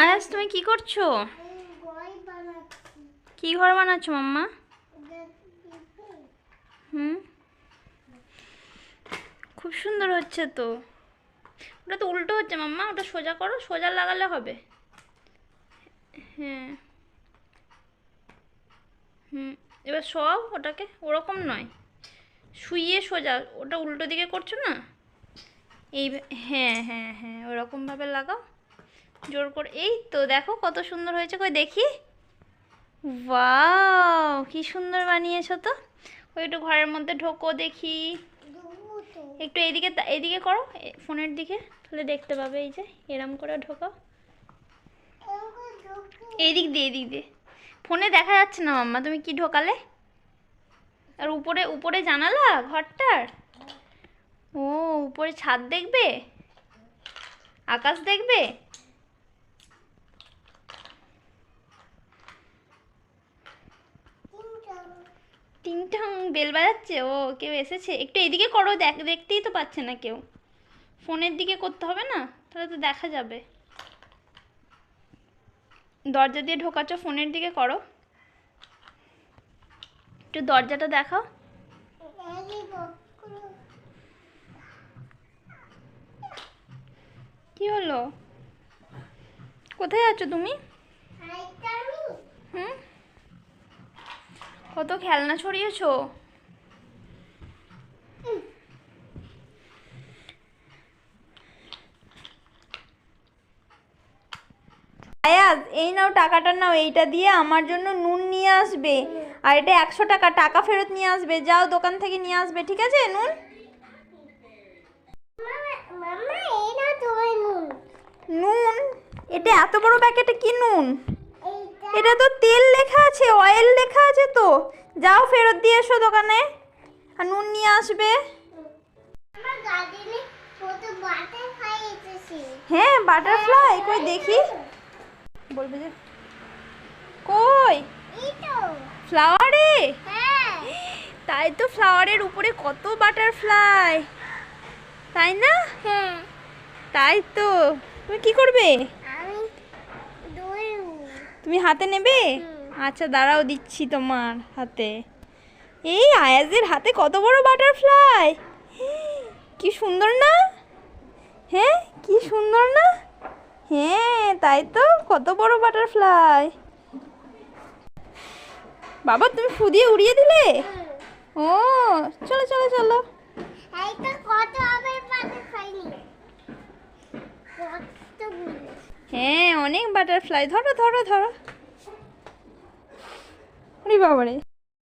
আয়াস তুমি কি করছ? কি ঘর বানাচ্ছো মাম্মা? হুম? খুব সুন্দর হচ্ছে তো। ওটা তো উল্টো হচ্ছে মাম্মা, ওটা সোজা করো, সোজা লাগালে হবে। হ্যাঁ। হুম, এবার সব ওটাকে ওরকম নয়। শুইয়ে সোজা, ওটা উল্টো দিকে করছ না? এই হ্যাঁ হ্যাঁ হ্যাঁ ওরকমভাবে লাগাও। জোর করে। এই তো দেখো কত সুন্দর হয়েছে। কই দেখি। ওয়াও, কি সুন্দর বানিয়েছো তো। ওই একটু ঘরের মধ্যে ঢোকো দেখি। একটু এইদিকে তা- এইদিকে করো ফোনের দিকে, তাহলে দেখতে পাবে এই যে, এরম করে ঢোকাও। এইদিক দিয়ে এইদিক দিয়ে। ফোনে দেখা যাচ্ছে না মাম্মা, তুমি কি ঢোকালে? আর উপরে উপরে জানালা ঘরটার? ও, উপরে ছাদ দেখবে? আকাশ দেখবে? টিংটাং বেল বাজাচ্ছে, ও কেউ এসেছে। একটু এদিকে করো, দেখ, দেখতেই তো পাচ্ছে না কেউ। ফোনের দিকে করতে হবে না? তাহলে তো দেখা যাবে। দরজা দিয়ে ঢোকাচ্ছ, ফোনের দিকে করো। একটু দরজাটা দেখাও। কি হলো? কোথায় আছো তুমি হুম কত খেলনা ছড়িয়েছো? আয়াজ এই নাও টাকাটা নাও এইটা দিয়ে আমার জন্য নুন নিয়ে আসবে। আর এটা একশো টাকা টাকা ফেরত নিয়ে আসবে। যাও দোকান থেকে নিয়ে আসবে ঠিক আছে নুন? নুন? এটা এত বড় প্যাকেটে কি নুন? এটা তো তেল লেখা আছে অয়েল লেখা আছে তো। যাও ফেরত দিয়ে এসো দোকানে। আর নুন নিয়ে আসবে। হ্যাঁ বাটারফ্লাই কই দেখি। বলবে যে কই? ফ্লাওয়ারে? তাই তো ফ্লাওয়ারের উপরে কত বাটারফ্লাই তাই না? তাই তো। তুমি কি করবে? তুমি হাতে নেবে? আচ্ছা দাঁড়াও দিচ্ছি তোমার হাতে। এই আয়াজের হাতে কত বড় বাটারফ্লাই? কি সুন্দর না? হ্যাঁ কি সুন্দর না? হ্যাঁ তাই তো কত বড় বাটারফ্লাই। বাবা তুমি ফুদিয়ে উড়িয়ে দিলে? ও চলো চলো চলো। অনেক বাটারফ্লাই ধরো ধরো ধরো। বাবারে।